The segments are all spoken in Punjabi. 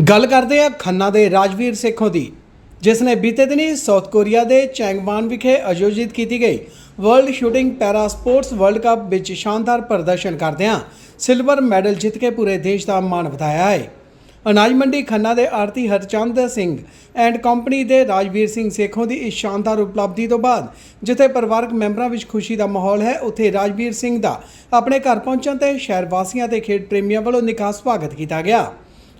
ਗੱਲ ਕਰਦੇ ਆ ਖੰਨਾ ਦੇ ਰਾਜਵੀਰ ਸੇਖੋਂ ਦੀ, ਜਿਸ ਨੇ ਬੀਤੇ ਦਿਨੀ ਸਾਊਥ ਕੋਰੀਆ ਦੇ ਚੈਂਗਵਾਨ ਵਿਖੇ ਆਯੋਜਿਤ ਕੀਤੀ ਗਈ world shooting para sports world cup ਵਿੱਚ ਸ਼ਾਨਦਾਰ ਪ੍ਰਦਰਸ਼ਨ ਕਰਦਿਆਂ ਸਿਲਵਰ ਮੈਡਲ ਜਿੱਤ ਕੇ ਪੂਰੇ ਦੇਸ਼ ਦਾ ਮਾਣ ਵਧਾਇਆ ਹੈ। ਅਨਾਜ ਮੰਡੀ ਖੰਨਾ ਦੇ ਆਰਤੀ ਹਰਚੰਦ ਸਿੰਘ ਐਂਡ ਕੰਪਨੀ ਦੇ ਰਾਜਵੀਰ ਸਿੰਘ ਸੇਖੋਂ ਦੀ ਇਸ ਸ਼ਾਨਦਾਰ ਉਪਲਬਧੀ ਤੋਂ ਬਾਅਦ, ਜਿੱਥੇ ਪਰਿਵਾਰਕ ਮੈਂਬਰਾਂ ਵਿੱਚ ਖੁਸ਼ੀ ਦਾ ਮਾਹੌਲ ਹੈ, ਉੱਥੇ ਰਾਜਵੀਰ ਸਿੰਘ ਦਾ ਆਪਣੇ ਘਰ ਪਹੁੰਚਣ ਤੇ ਸ਼ਹਿਰ ਵਾਸੀਆਂ ਤੇ ਖੇਡ ਪ੍ਰੇਮੀਆਂ ਵੱਲੋਂ ਨਿੱਘਾ ਸਵਾਗਤ ਕੀਤਾ ਗਿਆ।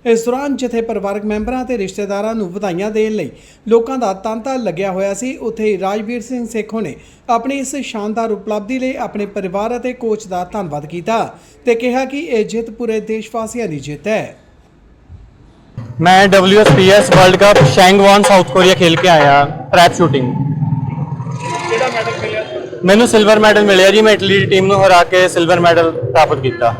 ਇਸ ਦੌਰਾਨ ਜਿੱਥੇ ਪਰਿਵਾਰਕ ਮੈਂਬਰਾਂ ਤੇ ਰਿਸ਼ਤੇਦਾਰਾਂ ਨੂੰ ਵਧਾਈਆਂ ਦੇਣ ਲਈ ਲੋਕਾਂ ਦਾ ਤਾਂਤਾ ਲੱਗਿਆ ਹੋਇਆ ਸੀ ਉੱਥੇ ਹੀ ਰਾਜਵੀਰ ਸਿੰਘ ਸੇਖੋਂ ਨੇ ਆਪਣੀ ਇਸ ਸ਼ਾਨਦਾਰ ਉਪਲਬਧੀ ਲਈ ਆਪਣੇ ਪਰਿਵਾਰ ਅਤੇ ਕੋਚ ਦਾ ਧੰਨਵਾਦ ਕੀਤਾ ਤੇ ਕਿਹਾ ਕਿ ਇਹ ਜਿੱਤ ਪੂਰੇ ਦੇਸ਼ ਵਾਸੀਆਂ ਦੀ ਜਿੱਤ ਹੈ मैं WSPS World Cup Changwon South Korea खेल के आया ट्रैप शूटिंग ਕਿਹੜਾ ਮੈਡਲ ਮਿਲਿਆ ਤੁਹਾਨੂੰ? ਮੈਨੂੰ ਸਿਲਵਰ ਮੈਡਲ ਮਿਲਿਆ ਜੀ ਮੈਂ ਇਟਲੀ ਦੀ ਟੀਮ ਨੂੰ ਹਰਾ ਕੇ ਸਿਲਵਰ ਮੈਡਲ ਪ੍ਰਾਪਤ ਕੀਤਾ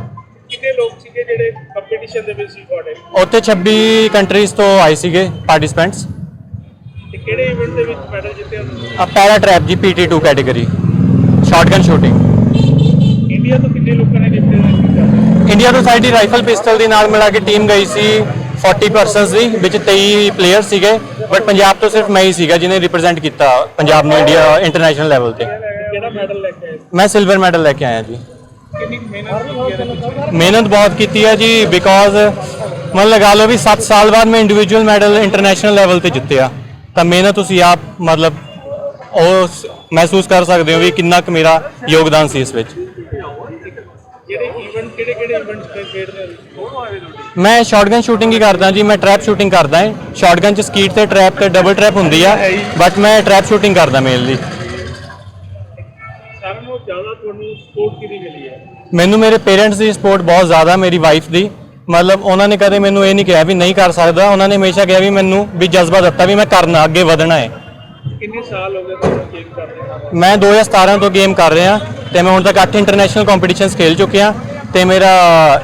ਕਿੰਨੇ ਲੋਕ ਸੀਗੇ ਜਿਹੜੇ ਕੰਪੀਟੀਸ਼ਨ ਦੇ ਵਿੱਚ ਸੀ ਤੁਹਾਡੇ? ਉੱਥੇ 26 ਕੰਟਰੀਜ਼ ਤੋਂ ਆਏ ਸੀਗੇ ਪਾਰਟਿਸਪੈਂਟਸ ਤੇ ਕਿਹੜੇ ਇਵੈਂਟ ਦੇ ਵਿੱਚ ਮੈਡਲ ਜਿੱਤਿਆ ਤੁਸੀਂ? ਆ ਪੈਰਾ ਟਰੈਪ ਜੀ PT2 category shotgun shooting India ਤੋਂ ਕਿੰਨੇ ਲੋਕਾਂ ਨੇ ਕੀਤਾ ਇੰਡੀਆ ਤੋਂ ਸਾਡੀ ਰਾਈਫਲ ਪਿਸਟਲ ਦੀ ਨਾਲ ਮਿਲਾ ਕੇ ਟੀਮ ਗਈ ਸੀ 40 ਪਰਸਨਸ ਦੀ ਵਿੱਚ 23 ਪਲੇਅਰ ਸੀਗੇ ਬਟ ਪੰਜਾਬ ਤੋਂ ਸਿਰਫ ਮੈਂ ਹੀ ਸੀਗਾ ਜਿਹਨੇ ਰਿਪਰੈਜ਼ੈਂਟ ਕੀਤਾ ਪੰਜਾਬ ਨੂੰ ਇੰਡੀਆ ਇੰਟਰਨੈਸ਼ਨਲ ਲੈਵਲ ਤੇ। ਕਿਹੜਾ ਮੈਡਲ ਲੈ ਕੇ ਆਏ ਮੈਂ ਸਿਲਵਰ ਮੈਡਲ ਲੈ ਕੇ ਆਇਆ ਜੀ। ਕਿੰਨੀ ਮਿਹਨਤ ਕੀਤੀ ਬਹੁਤ ਕੀਤੀ ਹੈ ਜੀ ਬਿਕੋਜ਼ ਮਨ ਲਗਾ ਲਓ ਵੀ 7 ਸਾਲ ਬਾਅਦ ਮੈਂ ਇੰਡੀਵਿਜੂਅਲ ਮੈਡਲ ਇੰਟਰਨੈਸ਼ਨਲ ਲੈਵਲ ਤੇ ਜਿੱਤਿਆ। ਤਾਂ ਮਿਹਨਤ ਤੁਸੀਂ ਆਪ ਮਤਲਬ ਉਹ ਮਹਿਸੂਸ ਕਰ ਸਕਦੇ ਹੋ ਵੀ ਕਿੰਨਾ ਕੁ ਮੇਰਾ ਯੋਗਦਾਨ ਸੀ ਇਸ ਵਿੱਚ। ਜਿਹੜੇ ਇਵੈਂਟ ਕਿਹੜੇ ਕਿਹੜੇ ਇਵੈਂਟਸ ਤੇ ਖੇਡਦੇ ਹੋ ਮੈਂ ਸ਼ਾਟਗਨ ਸ਼ੂਟਿੰਗ ਹੀ ਕਰਦਾ ਜੀ ਮੈਂ ਟਰੈਪ ਸ਼ੂਟਿੰਗ ਕਰਦਾ ਹਾਂ ਸ਼ਾਟਗਨ ਚ ਸਕੀਟ ਤੇ ਟਰੈਪ ਤੇ ਡਬਲ ਟਰੈਪ ਹੁੰਦੀ ਆ ਬਟ ਮੈਂ ਟਰੈਪ ਸ਼ੂਟਿੰਗ ਕਰਦਾ ਮੇਨਲੀ ਸਾਰਿਆਂ ਜ਼ਿਆਦਾ ਤੁਹਾਨੂੰ ਸਪੋਰਟ ਕਿਹਦੀ ਮਿਲੀ ਹੈ? ਮੈਨੂੰ ਮੇਰੇ ਪੇਰੈਂਟਸ ਦੀ ਸਪੋਰਟ ਬਹੁਤ ਜ਼ਿਆਦਾ ਮੇਰੀ ਵਾਈਫ ਦੀ। ਮਤਲਬ ਉਹਨਾਂ ਨੇ ਕਦੇ ਮੈਨੂੰ ਇਹ ਨਹੀਂ ਕਿਹਾ ਵੀ ਨਹੀਂ ਕਰ ਸਕਦਾ। ਉਹਨਾਂ ਨੇ ਹਮੇਸ਼ਾ ਕਿਹਾ ਵੀ ਮੈਨੂੰ ਵੀ ਜਜ਼ਬਾ ਦਿੱਤਾ ਵੀ ਮੈਂ ਕਰਨਾ ਅੱਗੇ ਵਧਣਾ ਹੈ। ਕਿੰਨੇ ਸਾਲ ਹੋ ਗਏ ਤੁਹਾਨੂੰ ਗੇਮ ਕਰਦੇ ਨੂੰ ਮੈਂ 2017 ਤੋਂ ਗੇਮ ਕਰ ਰਿਹਾ ਤੇ ਮੈਂ ਹੁਣ ਤੱਕ 8 ਇੰਟਰਨੈਸ਼ਨਲ ਕੰਪੀਟੀਸ਼ਨਸ ਖੇਲ ਚੁੱਕਿਆ ਤੇ ਮੇਰਾ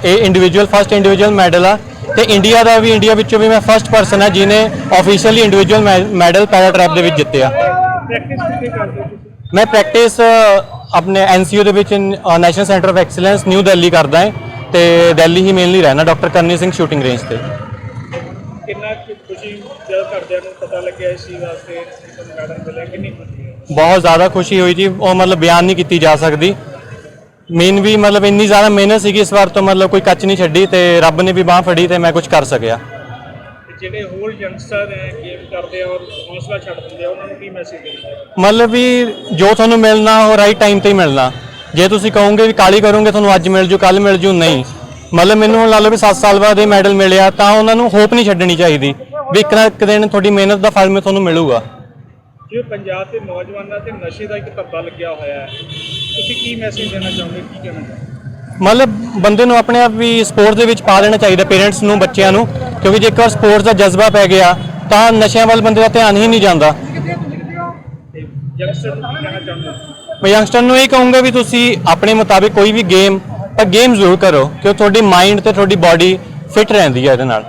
ਇਹ ਇੰਡੀਵਿਜੂਅਲ ਫਸਟ ਇੰਡੀਵਿਜੂਅਲ ਮੈਡਲ ਆ। ਤੇ ਇੰਡੀਆ ਦਾ ਵੀ ਇੰਡੀਆ ਵਿੱਚੋਂ ਵੀ ਮੈਂ ਫਸਟ ਪਰਸਨ ਆ ਜਿਨੇ officially individual medal para trap ਦੇ ਵਿੱਚ ਜਿੱਤਿਆ। ਪ੍ਰੈਕਟਿਸ ਕਿੱਥੇ ਕਰਦੇ ਹੋ ਤੁਸੀਂ? ਮੈਂ ਪ੍ਰੈਕਟਿਸ ਆਪਣੇ ਐਨਸੀਯੂ ਦੇ ਵਿੱਚ national centre of excellence new Delhi ਕਰਦਾ ਹਾਂ ਤੇ ਦਿੱਲੀ ਹੀ ਮੇਨਲੀ ਰਹਿਣਾ doctor Karni Singh shooting range ਤੇ। ਕਿੰਨਾ ਕੁ ਖੁਸ਼ੀ ਜਦ ਘਰਦਿਆਂ ਨੂੰ ਪਤਾ ਲੱਗਿਆ ਇਸ ਚੀਜ਼ ਵਾਸਤੇ ਕਿ ਤੁਹਾਨੂੰ ਮੈਡਲ ਮਿਲਿਆ ਕਿੰਨੀ ਖੁਸ਼ੀ ਹੈ ਬਹੁਤ ਜ਼ਿਆਦਾ ਖੁਸ਼ੀ ਹੋਈ ਜੀ ਉਹ ਮਤਲਬ ਬਿਆਨ ਨਹੀਂ ਕੀਤੀ ਜਾ ਸਕਦੀ। ਮੇਨ ਵੀ ਮਤਲਬ ਇੰਨੀ ਜ਼ਿਆਦਾ ਮਿਹਨਤ ਸੀਗੀ ਇਸ ਵਾਰ ਤੋਂ ਮਤਲਬ ਕੋਈ ਕੱਚ ਨਹੀਂ ਛੱਡੀ ਤੇ ਰੱਬ ਨੇ ਵੀ ਬਾਹ ਫੜੀ ਤੇ ਮੈਂ ਕੁਝ ਕਰ ਸਕਿਆ। ਜਿਹੜੇ ਹੋਰ ਯੰਗਸਟਰ ਹੈ ਗੇਮ ਕਰਦੇ ਆ ਔਰ ਹੌਸਲਾ ਛੱਡ ਦਿੰਦੇ ਆ ਉਹਨਾਂ ਨੂੰ ਕੀ ਮੈਸੇਜ ਆ ਮਤਲਬ ਵੀ ਜੋ ਤੁਹਾਨੂੰ ਮਿਲਣਾ ਉਹ ਰਾਈਟ ਟਾਈਮ ਤੇ ਹੀ ਮਿਲਣਾ। ਜੇ ਤੁਸੀਂ ਕਹੋਗੇ ਵੀ ਕਾਲੀ ਕਰੋਗੇ ਤੁਹਾਨੂੰ ਅੱਜ ਮਿਲ ਜੂ ਕੱਲ ਮਿਲ ਜੂ ਨਹੀਂ। ਮਤਲਬ ਮੈਨੂੰ ਹੁਣ ਲਾ ਲਓ ਵੀ 7 ਸਾਲ ਬਾਅਦ ਇਹ ਮੈਡਲ ਮਿਲਿਆ ਤਾਂ ਉਹਨਾਂ ਨੂੰ ਹੋਪ ਨਹੀਂ ਛੱਡਣੀ ਚਾਹੀਦੀ ਵੀ ਇੱਕ ਨਾ ਇੱਕ ਦਿਨ ਤੁਹਾਡੀ ਮਿਹਨਤ ਦਾ ਫਲ ਮੈਂ ਤੁਹਾਨੂੰ ਮਿਲੂਗਾ। ਜਿਵੇਂ ਪੰਜਾਬ ਦੇ ਨੌਜਵਾਨਾਂ ਤੇ ਨਸ਼ੇ ਦਾ ਇੱਕ ਧੱਬਾ ਲੱਗਿਆ ਹੋਇਆ ਹੈ ਤੁਸੀਂ ਕੀ ਮੈਸੇਜ ਦੇਣਾ ਚਾਹੋਗੇ? ਕੀ ਕਹਿਣਾ ਚਾਹੋਗੇ? ਮਤਲਬ ਬੰਦੇ ਨੂੰ ਆਪਣੇ ਆਪ ਵੀ ਸਪੋਰਟਸ ਦੇ ਵਿੱਚ ਪਾ ਦੇਣਾ ਚਾਹੀਦਾ ਪੇਰੈਂਟਸ ਨੂੰ ਬੱਚਿਆਂ ਨੂੰ ਕਿਉਂਕਿ ਜੇਕਰ ਸਪੋਰਟਸ ਦਾ ਜਜ਼ਬਾ ਪੈ ਗਿਆ ਤਾਂ ਨਸ਼ਿਆਂ ਵੱਲ ਬੰਦੇ ਦਾ ਧਿਆਨ ਹੀ ਨਹੀਂ ਜਾਂਦਾ। ਮੈਂ ਯੰਗਸਟਰ ਨੂੰ ਇਹ ਕਹੂੰਗਾ ਵੀ ਤੁਸੀਂ ਆਪਣੇ ਮੁਤਾਬਿਕ ਕੋਈ ਵੀ ਗੇਮ ਪਰ ਗੇਮ ਜ਼ਰੂਰ ਕਰੋ ਕਿਉਂ ਤੁਹਾਡੀ ਮਾਈਂਡ ਤੇ ਤੁਹਾਡੀ ਬਾਡੀ ਫਿਟ ਰਹਿੰਦੀ ਹੈ ਇਹਦੇ ਨਾਲ।